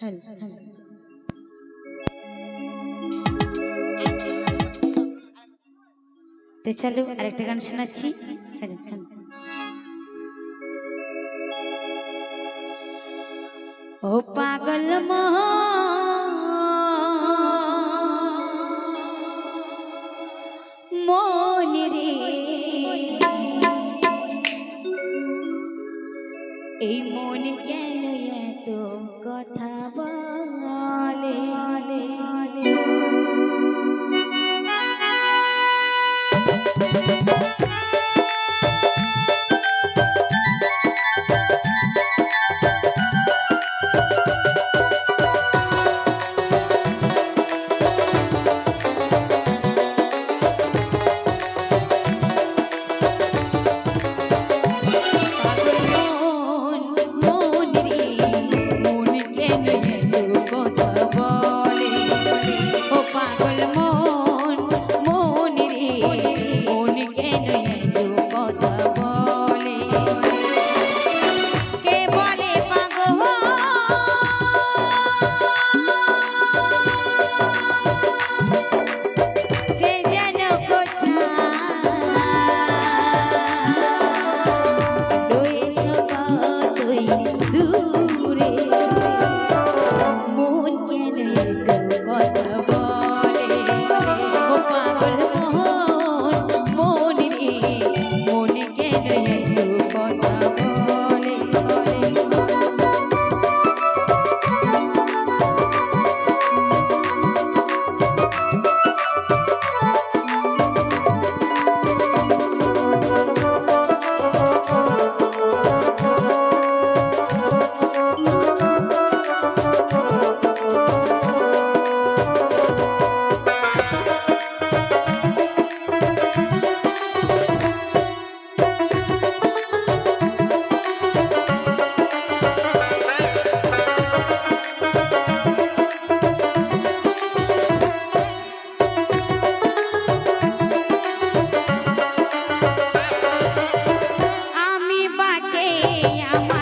Help తెచ్చాలు আরেকটা গান শোনাচ্ছি হেল্প হেল্প ও পাগল মোহন মন কেন এত কথা বলে আমার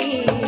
Yeah.